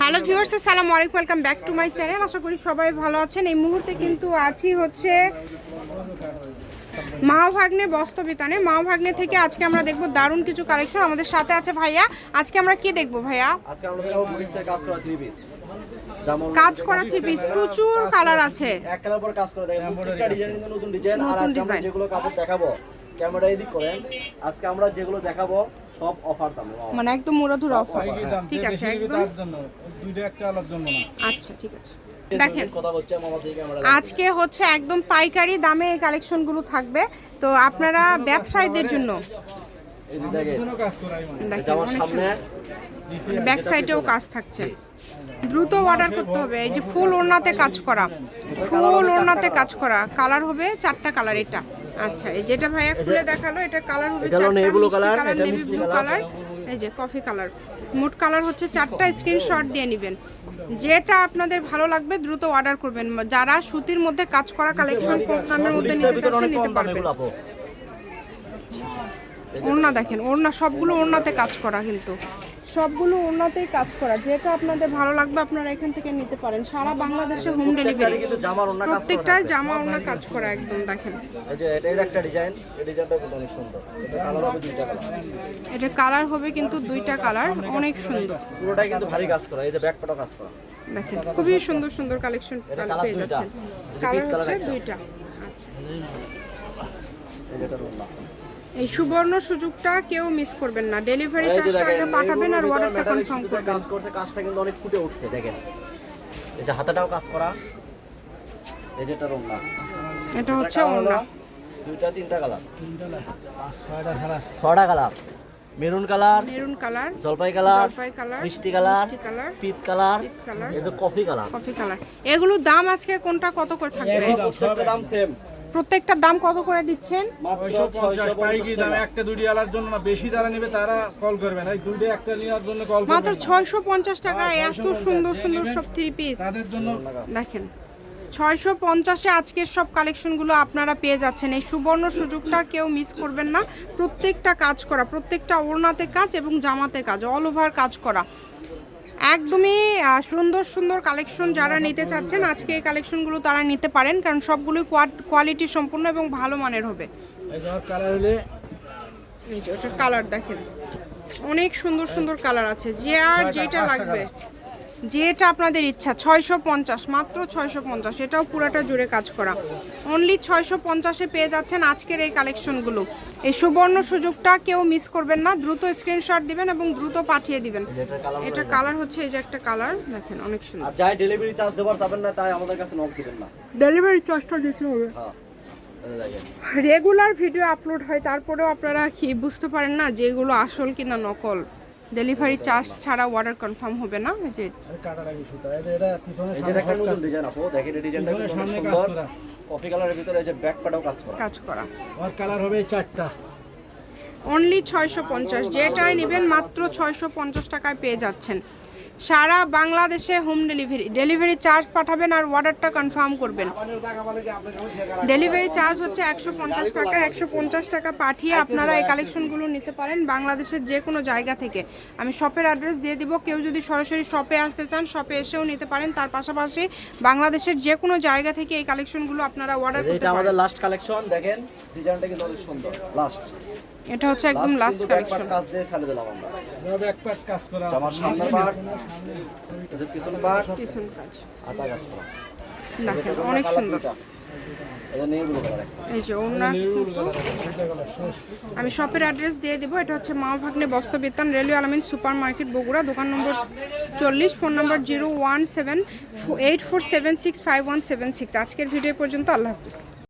Hello viewers আসসালামু আলাইকুম welcome back to my channel আশা করি সবাই ভালো আছেন। এই মুহূর্তে কিন্তু আছি হচ্ছে মা ভাগ্নে বস্তবিতানে মা ভাগ্নে থেকে আজকে আমরা দেখব দারুণ কিছু কালেকশন আমাদের সাথে আছে ভাইয়া। আজকে আমরা কি দেখব ভাইয়া? আজকে আমরা দেখাবো বুটিক্সের কাজ করা থ্রি পিস কাজ করা থ্রি পিস প্রচুর কালার আছে। এক কালার পর কাজ করে দেখেন প্রত্যেকটা ডিজাইন কিন্তু নতুন ডিজাইন আর আজকে আমরা যেগুলো কাপড় দেখাবো ক্যামেরা এদিক করেন। আজকে আমরা যেগুলো দেখাবো সব অফার দামে। মানে একদম মুরাদুর অফার ঠিক আছে একদম। দুইটা একটা আলার জন্য না। আচ্ছা ঠিক আছে। দেখেন কথা হচ্ছে আমার থেকে ক্যামেরা আজকে হচ্ছে একদম পাইকারি দামে এই কালেকশনগুলো থাকবে। তো আপনারা ব্যবসায়ীদের জন্য। করাই মানে। ব্যাক সাইডেও কাজ থাকছে। দ্রুত অর্ডার করতে হবে। এই যে ফুল ওড়নাতে কাজ করা। ফুল ওড়নাতে কাজ করা। কালার হবে চারটা কালার এটা। আচ্ছা এই যেটা ভাইয়া খুলে দেখাল এটা কালার হবে এটা color, কালার এটা মিষ্টি কালার এই যে কফি কালার মোট কালার হচ্ছে চারটা স্ক্রিনশট দিয়ে নেবেন। যেটা আপনাদের ভালো লাগবে দ্রুত অর্ডার করবেন। যারা সুতির মধ্যে কাজ করা কালেকশন কম দামের মধ্যে নিতে চাচ্ছেন নিতে পারবেন। ওড়না দেখেন ওড়না সবগুলো ওড়নাতে কাজ করা কিন্তু। সবগুলো ওড়নাতেই কাজ করা। যেটা আপনাদের ভালো লাগবে আপনারা এখান থেকে নিতে পারেন। সারা বাংলাদেশে হোম ডেলিভারি প্রত্যেকটাই জামা ওড়না কাজ করা একদম দেখেন। এটা কালার হবে দুইটা কালার এটা কালার হবে কিন্তু দুইটা কালার অনেক সুন্দর। পুরোটাই কিন্তু ভারী কাজ করা এই যে ব্যাক পাটও কাজ করা। দেখেন খুবই সুন্দর সুন্দর কালেকশন পেয়ে। যাচ্ছেন। কালার হচ্ছে। দুইটা। আচ্ছা। এই সুবর্ণ সুযোগটা কেউ মিস করবেন না। ডেলিভারি চার্জটা আগে পাঠাবেন আর অর্ডারটা কনফার্ম করবেন। কাজ করতে কাজটা কিন্তু অনেক ফুটে উঠছে দেখেন। এই যে হাতাটাও কাজ করা। এই যেটা রুম না এটা হচ্ছে ওড়না দুইটা তিনটা কালার ছয়টা খেলা ছটা colour maroon colour maroon colour জলপাই কালার জলপাই কালার মিষ্টি কালার মিষ্টি কালার পিট কালার পিট কালার এই যে কফি কালার কফি কালার এগুলোর দাম আজকে কোনটা কত করে থাকবে? প্রত্যেকটা দাম সেম প্রত্যেকটার দাম কত করে দিচ্ছেন? মাত্র ছয়শো পঞ্চাশ পাইকি 650 দামে টাকা। একটা দুইটি আলার জন্য না বেশি যারা নেবে তারা কল করবেন এই দুইটা একটা নেওয়ার জন্য কল মাত্র করবেন ছয়শো পঞ্চাশ টাকা হ্যাঁ, এত সুন্দর সুন্দর সব থ্রি পিস তাদের জন্য দেখেন ছয়শো পঞ্চাশে আজকের সব কালেকশনগুলো আপনারা পেয়ে যাচ্ছেন। এই সুবর্ণ সুযোগটা কেউ মিস করবেন না। প্রত্যেকটা কাজ করা প্রত্যেকটা ওড়নাতে কাজ এবং জামাতে কাজ অল ওভার কাজ করা। একদমই সুন্দর সুন্দর কালেকশন যারা নিতে চাচ্ছেন আজকে এই কালেকশনগুলো তারা নিতে পারেন কারণ সবগুলোই কোয়ালিটি সম্পূর্ণ এবং ভালো মানের হবে। ওটার কালার দেখেন অনেক সুন্দর সুন্দর কালার আছে যে আর যেটা লাগবে। যেটা আপনাদের ইচ্ছা ছয়শো পঞ্চাশ মাত্র ছয়শো পঞ্চাশ এটাও পুরাটা জুড়ে কাজ করা। অনলি ছয়শো পঞ্চাশে পেয়ে যাচ্ছেন আজকের এই কালেকশনগুলো এই সুবর্ণ সুযোগটা কেউ মিস করবেন না দ্রুত স্ক্রিনশট দিবেন এবং দ্রুত পাঠিয়ে দিবেন। এটা কালার হচ্ছে এই যে একটা কালার দেখেন অনেক সুন্দর। যাই ডেলিভারি চার্জ দেবার যাবেন না তাই আমাদের কাছে নক দিবেন না। ডেলিভারি চার্জটা দিতে হবে। হ্যাঁ। রেগুলার ভিডিও আপলোড হয় তারপরেও আপনারা কি বুঝতে পারেন না যে এগুলো আসল কিনা নকল? ডেলিভারি চার্জ ছাড়া অর্ডার কনফার্ম হবে না এই যে এটা এটা পিছনে এই যে একটা নতুন ডিজাইন আপু দেখেন এই ডিজাইনটা পিছনে সামনে কাজ সুন্দর। করা। কফি কালারের ভিতরে এই যে ব্যাক পাটাও কাজ করা। কাজ করা। আর কালার হবে চারটা। অনলি ছয়শো পঞ্চাশ। যেটাই নেবেন মাত্র ছয়শো পঞ্চাশ টাকায় পেয়ে যাচ্ছেন। সারা বাংলাদেশে হোম ডেলিভারি ডেলিভারি চার্জ পাঠাবেন আর অর্ডারটা কনফার্ম করবেন। ডেলিভারি চার্জ হচ্ছে একশো পঞ্চাশ টাকা একশো পঞ্চাশ টাকা পাঠিয়ে আপনারা এই কালেকশনগুলো নিতে পারেন বাংলাদেশের যে কোনো জায়গা থেকে। আমি শপের অ্যাড্রেস দিয়ে দিব কেউ যদি সরাসরি শপে আসতে চান শপে এসেও নিতে পারেন। তার পাশাপাশি বাংলাদেশের যে কোনো জায়গা থেকে এই কালেকশনগুলো আপনারা অর্ডার করতে এটা আমাদের পারেন। লাস্ট কালেকশন দেখেন ডিজাইনটা কিন্তু অনেক সুন্দর লাস্ট এটা হচ্ছে একদম লাস্ট কালেকশন কাজ দিয়ে ছাড়ে দিলাম আমরা। এভাবে এক পাট কাজ করা আছে। জামার সামনের পার্ট। এই যে পিছনের পার্ট পিছন কাজ। হাতা কাজ করা। দেখেন অনেক সুন্দর। এই যে ওনার আমি শপের অ্যাড্রেস দিয়ে দেবো। এটা হচ্ছে Ma Bhagne Bastrabitan railway Alamin super market Bogura দোকান নম্বর চল্লিশ phone number zero one seven eight four seven six five one seven six আজকের ভিডিও পর্যন্ত। আল্লাহ হাফিজ।